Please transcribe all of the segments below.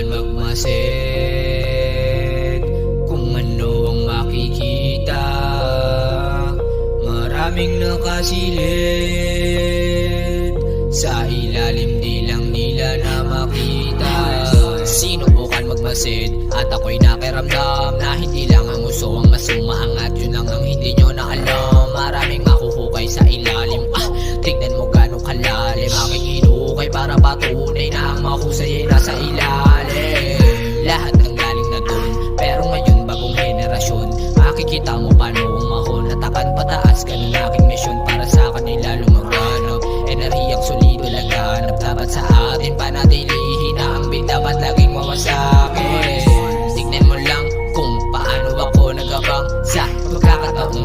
Subukan magmasid. Kung ano ang makikita Maraming nakasilid. Sa ilalim di lang nila na makita. Sinubukan magmasid At ako'y nakiramdam Na hindi lang ang uso ang masumaangat Yun lang ang hindi nyo na alam Maraming makuhukay sa ilalim. Ah, tignan mo gano'ng kalalim Aking hinukay para patunay na ang mahusay ay nasa ilalim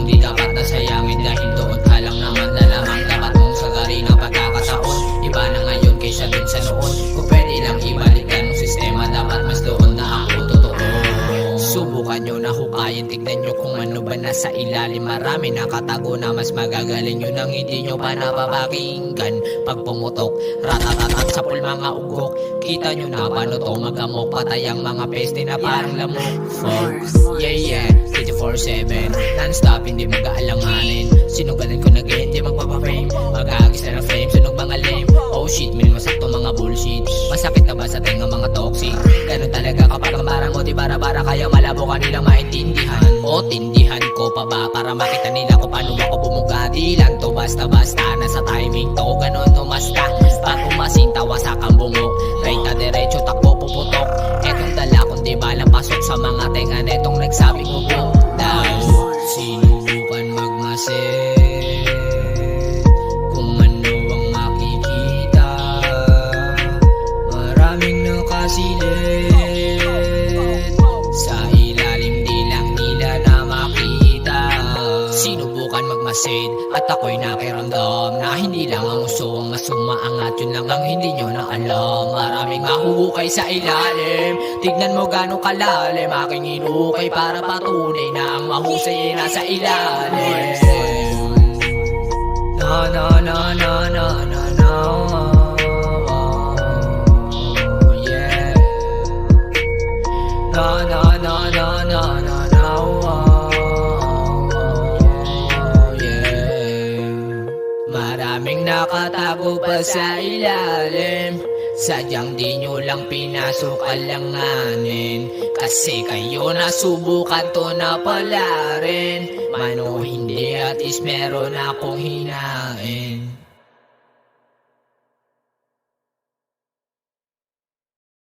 di dapat nasayangin Dahil doon ka lang naman na lamang Dapat mong sagarin ang pagkakataon. Iba na ngayon kaysa dun sa noon. Kung pwede lang ibalikan ang sistema Dapat mas doon na ako totoo. Subukan nyo na hukayin. Tignan nyo kung ano ba nasa ilalim. Marami nakatago na mas magagaling Yun ang hindi nyo pa napapakinggan. Pag pumutok, ratatatat sa pool mga ugok. Kita nyo na paano to magamok Patay ang mga peste na parang lamok. Force, yeah yeah 24-7, non-stop hindi mag-aalanganin. Sinugalan ko na game, di magpapafame Mag-aagis na ng flame, sunog mga lame. Oh shit, min masakto mga bullshit. Masakit na ba sa tenga mga toxic? Ganun talaga kapag ang barang mo di bara-bara Kaya malabo ka maintindihan. O tindihan ko pa ba? Para makita nila kung paano ako bumuga. Di lang to basta-basta, nasa timing to Ganun umasta, pag umasinta wasak ang bungo Right na diretso, takbo puputok. Etong dala kung di balang pasok sa mga tenga Netong nagsabing upo magmasid Kung ano ang makikita Maraming nakasilid Magmasid At ako'y nakiramdam Na hindi lang ang uso ang masumaangat. Yun lang ang hindi nyo na alam. Maraming mahuhukay sa ilalim. Tignan mo gano'ng kalalim. Aking hinukay para patunay Na ang mahusay ay nasa ilalim sa ilalim Sadyang di nyo lang pinasok alanganin Kasi kayo nasubukan to na pala rin. Mano hindi at is meron akong hinain